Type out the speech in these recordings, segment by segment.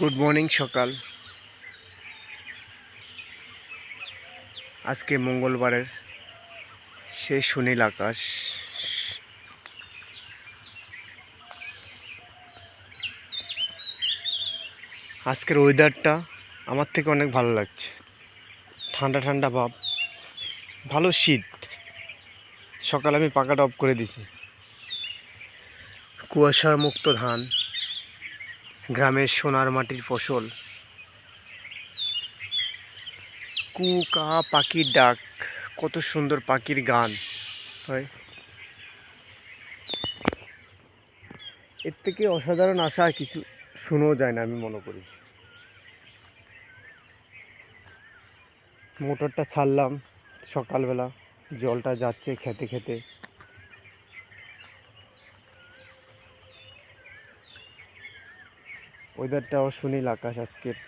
Good morning সকাল। আজকে মঙ্গলবারের সেই সুনীল আকাশ। আজকের ওয়েদারটা আমার থেকে অনেক ভালো লাগছে। ঠান্ডা ঠান্ডা ভাব। ভালো শীত। সকালে আমি পাকাটা অফ করে দিছি। কুয়াশা মুক্ত ধান। গ্রামের সোনার মাটির ফসল। কু, কা, পাখির ডাক, কত সুন্দর পাখির গান, হয়। এর থেকে অসাধারণ আশা আর কিছু শুনেও যায় না, আমি মনে করি। মোটরটা ছাড়লাম, সকালবেলা জলটা যাচ্ছে খেতে খেতে। ওয়েদারটাও সুনীল আকাশ আজকের।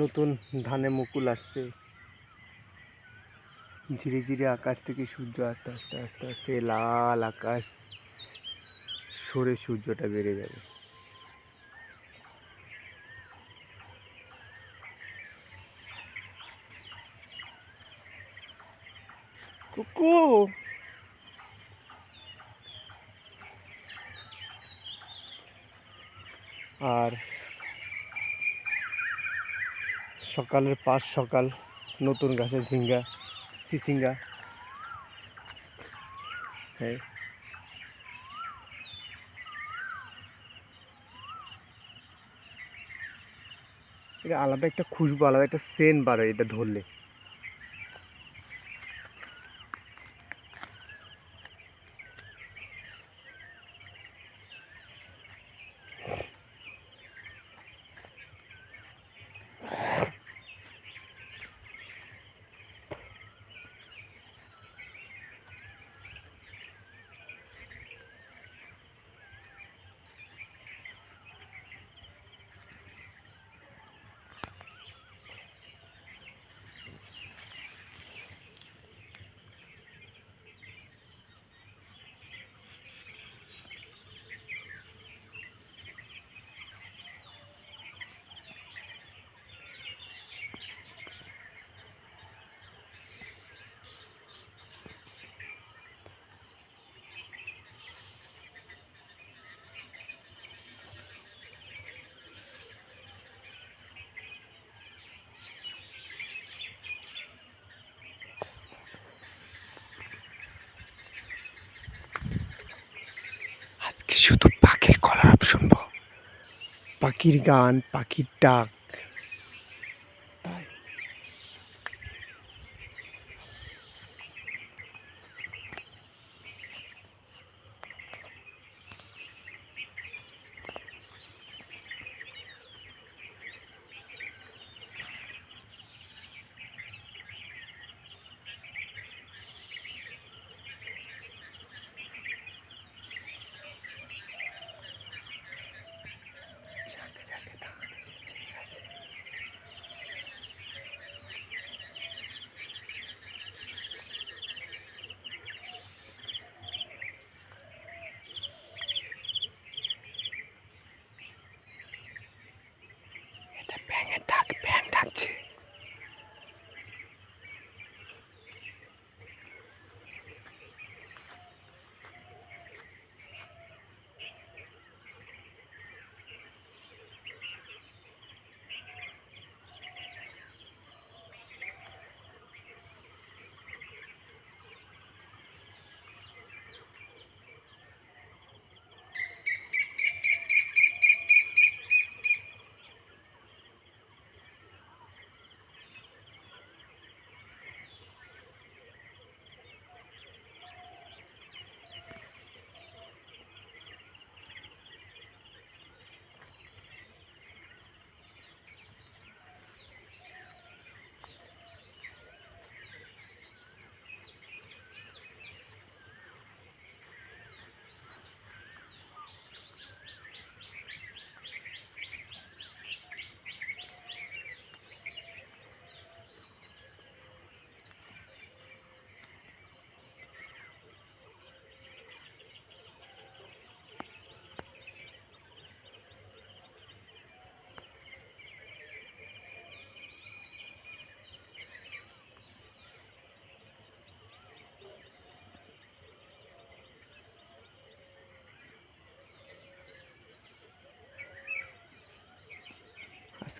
নতুন ধানে মুকুল আসছে। ধীরে ধীরে আকাশ থেকে সূর্য আস্তে আস্তে আস্তে আস্তে লাল আকাশ সরে সূর্যটা বেড়ে যাবে। কুকু। আর সকালের পাঁচ সকাল নতুন গাছের ঝিঙ্গা চিচিঙ্গা হ্যাঁ এটা আলাদা একটা খুশবু, আলাদা একটা সেন্ট বাড়ে এটা ধরলে। শুধু পাখির কলরব শুনব পাখির গান পাখির ডাক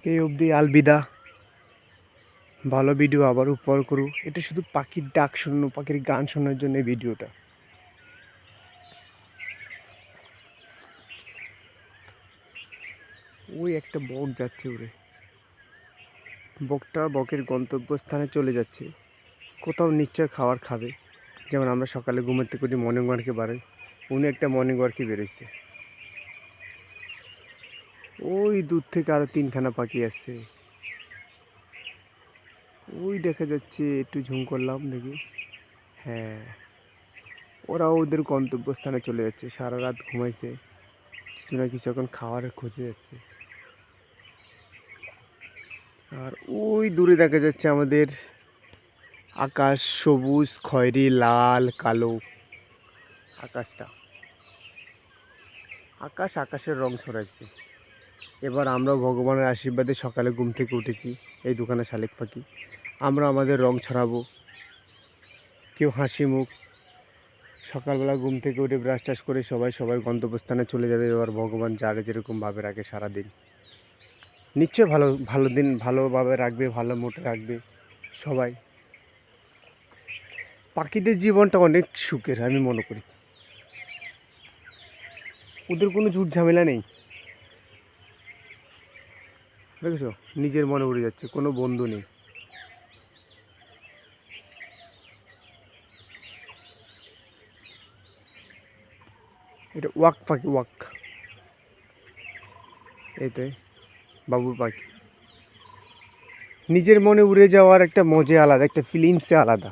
আজকে অবধি আলবিদা। ভালো ভিডিও আবার উপহার করু। এটা শুধু পাখির ডাক শোনো পাখির গান শোনার জন্য এই ভিডিওটা ওই একটা বক যাচ্ছে উড়ে বকটা বকের গন্তব্যস্থানে চলে যাচ্ছে। কোথাও নিশ্চয় খাবার খাবে। যেমন আমরা সকালে থেকে উঠে মর্নিং ওয়ার্কে বেরোই উনি একটা মর্নিং ওয়ার্কে বেরোচ্ছে ওই দূর থেকে আরও তিনখানা পাখি আসছে। ওই দেখা যাচ্ছে, একটু ঝুম করলাম, দেখি। হ্যাঁ। ওরা ওদের গন্তব্যস্থানে চলে যাচ্ছে, সারা রাত ঘুমাইছে। কিছু না কিছু এখন খাওয়ার খোঁজে যাচ্ছে। আর ওই দূরে দেখা যাচ্ছে আমাদের আকাশ সবুজ, খয়েরি, লাল, কালো। আকাশটা। আকাশ আকাশের রং ছড়াইছে। এবার আমরাও ভগবানের আশীর্বাদে সকালে ঘুম থেকে উঠেছি এই দোকানে শালিক পাখি। আমরা আমাদের রং ছড়াবো। কেউ হাসি মুখ। সকালবেলা ঘুম থেকে উঠে ব্রাশ টাশ করে সবাই সবাই গন্তব্যস্থানে চলে যাবে। এবার ভগবান যারে যেরকম ভাবে রাখে সারাদিন। নিশ্চয় ভালো ভালো দিন, ভালোভাবে রাখবে, ভালো মোটে রাখবে সবাই। পাখিদের জীবনটা অনেক সুখের, আমি মনে করি। ওদের কোনো ঝুট ঝামেলা নেই। দেখেছ? নিজের মনে উড়ে যাচ্ছে, কোনো বন্ধু নেই। এটা ওয়াক পাখি, ওয়াক। এইটাই বাবুর পাখি। নিজের মনে উড়ে যাওয়ার একটা মজা আলাদা, একটা ফিলিংসে আলাদা।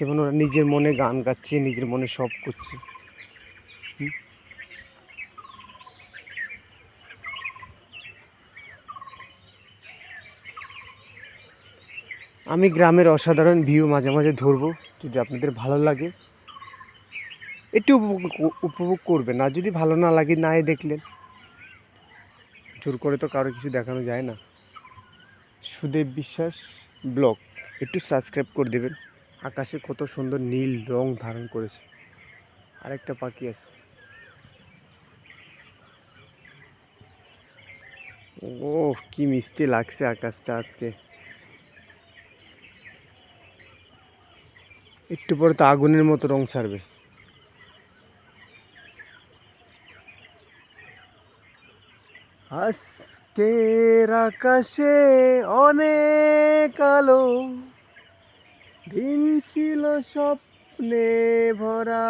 যেমন ওরা নিজের মনে গান গাচ্ছে, নিজের মনে সব করছে। হুম? আমি গ্রামের অসাধারণ ভিউ মাঝে মাঝে ধরবো, যদি আপনাদের ভালো লাগে। একটু উপভোগ করবেন, আর যদি ভালো না লাগে নাই দেখলেন। জোর করে তো কারও কিছু দেখানো যায় না। সুদেব বিশ্বাস ব্লগ, একটু সাবস্ক্রাইব করে দেবেন। আকাশে কত সুন্দর নীল রং ধারণ করেছে। আরেকটা পাখি আছে। ও কি মিষ্টি লাগছে আকাশটা আজকে। একটু পরে তো আগুনের মতো রং ছাড়বে। আজকের আকাশে অনেক আলো, দিন ছিল স্বপ্নে ভরা।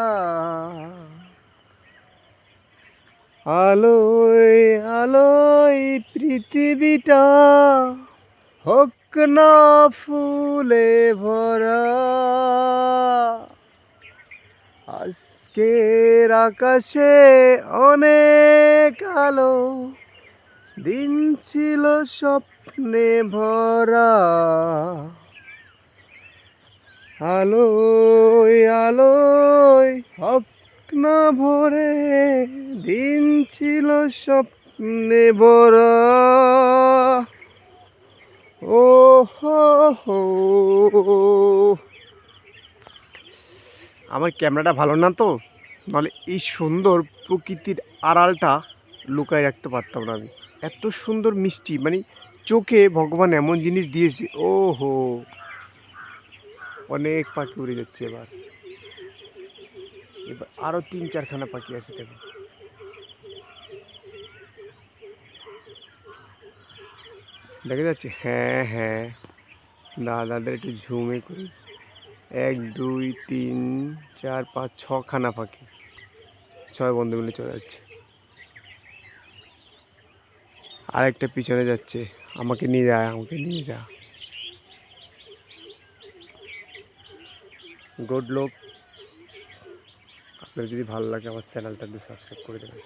আলোয় আলোয় পৃথিবীটা হোক না ফুলে ভরা। আজকের আকাশে অনেক আলো, দিন ছিল স্বপ্নে ভরা। আলোয় আলোয়, হক না ভরে, দিন ছিল স্বপ্নে ভরা। ও হো আমার ক্যামেরাটা ভালো না তো? নাহলে এই সুন্দর প্রকৃতির আড়ালটা লুকায় রাখতে পারতাম না আমি। এত সুন্দর মিষ্টি মানে চোখে ভগবান এমন জিনিস দিয়েছে ও হো অনেক পাখি উড়ে যাচ্ছে এবার। এবার আরও তিন চারখানা পাখি আছে দেখো। দেখা যাচ্ছে হ্যাঁ হ্যাঁ দাদাদের একটু ঝুমে করি। এক, দুই, তিন, চার, পাঁচ, ছখানা পাখি ছয় বন্ধু মিলে চলে যাচ্ছে। আরেকটা পিছনে যাচ্ছে, আমাকে নিয়ে যায় আমাকে নিয়ে যা। গুড লোক। আপনার যদি ভালো লাগে আমার চ্যানেলটা একটু সাবস্ক্রাইব করে দেবেন।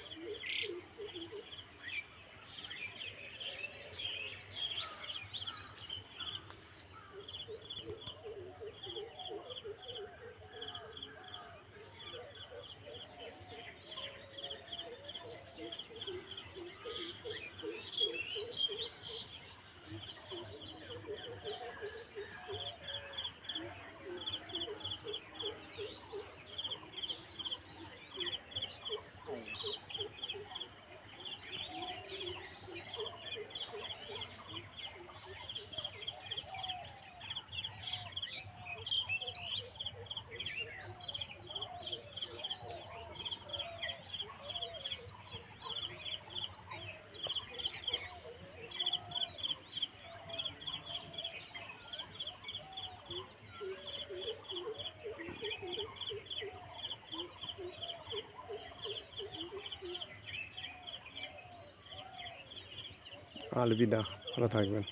আলবিদা ভালো থাকবেন।